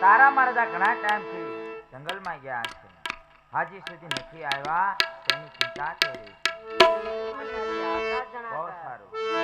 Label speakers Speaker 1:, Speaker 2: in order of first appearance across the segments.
Speaker 1: તારા મારા ઘણા ટાઈમથી જંગલમાં ગયા છે. હાજી સુધી નથી આવ્યા તેની ચિંતા થઈ રહી બહુ સારું.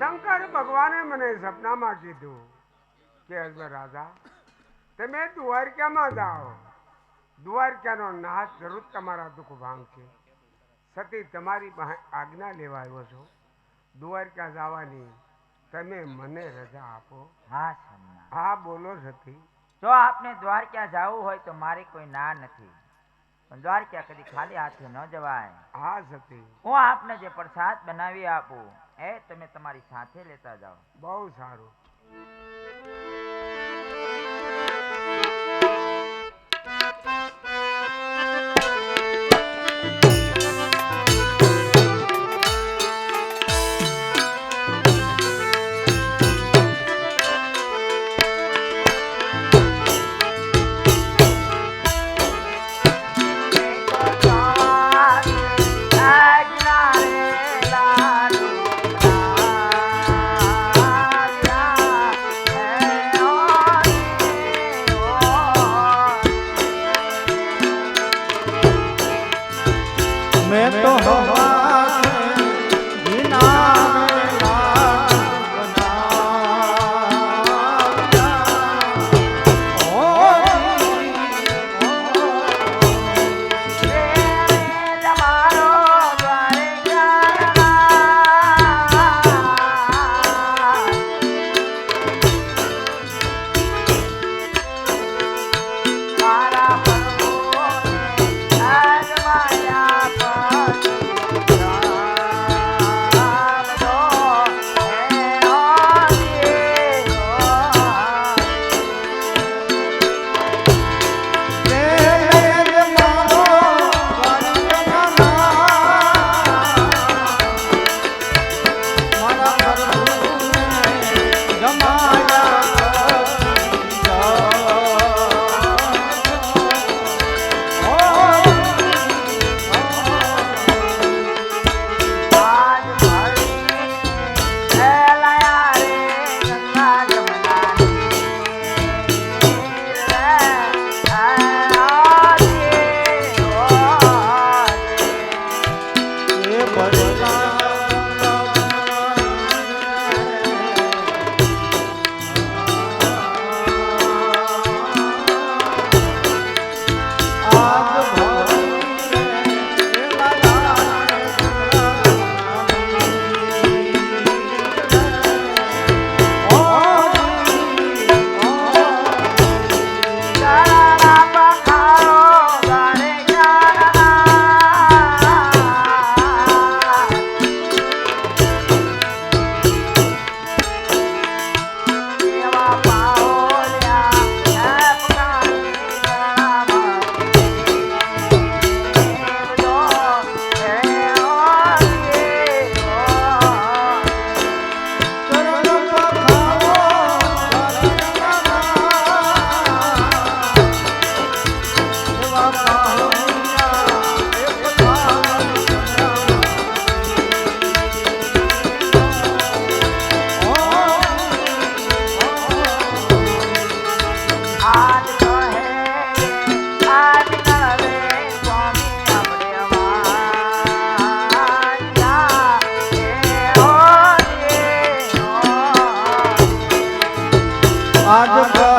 Speaker 2: શંકર ભગવાને મને સપનામાં કીધું કે અકબર રાજા તમે દ્વારકામાં જાઓ. દ્વારકાનો નાથ જરૂર તમારા દુઃખ ભાંગશે સતી તમારી આજ્ઞા લેવા આવ્યો છો. દ્વારકા જવાની તમે મને રજા આપો.
Speaker 1: હા
Speaker 2: હા બોલો સતી.
Speaker 1: જો આપને દ્વારકા જવું હોય તો મારી કોઈ ના નથી. પણ દ્વારકા કદી ખાલી હાથે ન જવાય.
Speaker 2: હા સતી.
Speaker 1: હું આપને જે પ્રસાદ બનાવી આપું એ તમે તમારી સાથે લેતા જાઓ.
Speaker 2: બહુ સારું.
Speaker 3: 啊 આજ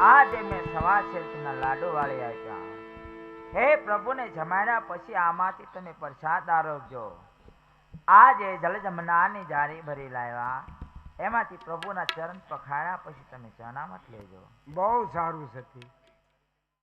Speaker 1: આજે મેં સવા શેઠના લાડુ વાળી આપ્યા હે પ્રભુને જમાડ્યા પછી આમાંથી તમે પ્રસાદ આરોગજો. આજે જલજમનાની જારી ભરી લાવ્યા. એમાંથી પ્રભુના ચરણ પખાડ્યા પછી તમે જનામત લેજો.
Speaker 2: બહુ સારું સતી.